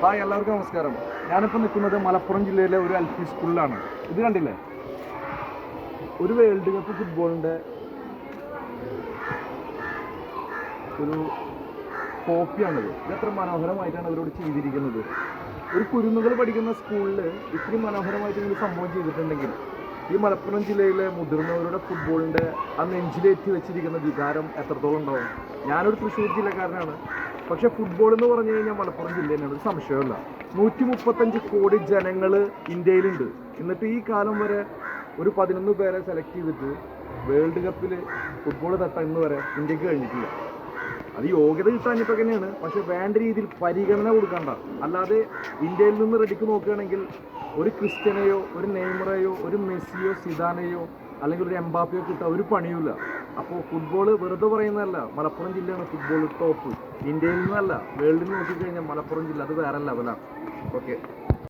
Hi എല്ലാവർക്കും നമസ്കാരം. ഞാനിപ്പോൾ നിൽക്കുന്നത് മലപ്പുറം ജില്ലയിലെ ഒരു എൽ പി സ്കൂളിലാണ്. ഇത് കണ്ടില്ലേ? ഒരു വേൾഡ് കപ്പ് ഫുട്ബോളിന്റെ ഒരു കോപ്പിയാണിത്. ഇത് എത്ര മനോഹരമായിട്ടാണ് അവരോട് ചെയ്തിരിക്കുന്നത്. ഒരു കുരുന്നുകൾ പഠിക്കുന്ന സ്കൂളിൽ ഇത്രയും മനോഹരമായിട്ട് ഇങ്ങനെ സംഭവം ചെയ്തിട്ടുണ്ടെങ്കിൽ ഈ മലപ്പുറം ജില്ലയിലെ മുതിർന്നവരുടെ ഫുട്ബോളിന്റെ ആ നെഞ്ചിലേറ്റി വെച്ചിരിക്കുന്ന വികാരം എത്രത്തോളം ഉണ്ടാവും? ഞാനൊരു തൃശ്ശൂർ ജില്ലക്കാരനാണ്. പക്ഷേ ഫുട്ബോൾ എന്ന് പറഞ്ഞു കഴിഞ്ഞാൽ മലപ്പുറം ജില്ല തന്നെയാണ് ഒരു സംശയമല്ല. നൂറ്റി മുപ്പത്തഞ്ച് കോടി ജനങ്ങൾ ഇന്ത്യയിലുണ്ട്. എന്നിട്ട് ഈ കാലം വരെ ഒരു പതിനൊന്ന് പേരെ സെലക്ട് ചെയ്തിട്ട് വേൾഡ് കപ്പിൽ ഫുട്ബോൾ ഇന്ന് വരെ ഇന്ത്യയ്ക്ക് കഴിഞ്ഞിട്ടില്ല. അത് യോഗ്യത കിട്ടാഞ്ഞിട്ടൊക്കെ തന്നെയാണ്. പക്ഷെ വേണ്ട രീതിയിൽ പരിഗണന കൊടുക്കണ്ട. അല്ലാതെ ഇന്ത്യയിൽ നിന്ന് റെഡിക്ക് നോക്കുകയാണെങ്കിൽ ഒരു ക്രിസ്ത്യനെയോ ഒരു നെയ്മറെയോ ഒരു മെസ്സിയോ സിദാനെയോ അല്ലെങ്കിൽ ഒരു എംബാപ്പയോ കിട്ടാൻ ഒരു പണിയുമില്ല. അപ്പോൾ ഫുട്ബോൾ വെറുതെ പറയുന്നതല്ല. മലപ്പുറം ജില്ലയാണ് ഫുട്ബോൾ ടോപ്പ് ഇന്ത്യയിൽ നിന്നല്ല വേൾഡിൽ നോക്കിക്കഴിഞ്ഞാൽ മലപ്പുറം ജില്ല. അത് വേറെ ലെവലാണ് ഓക്കെ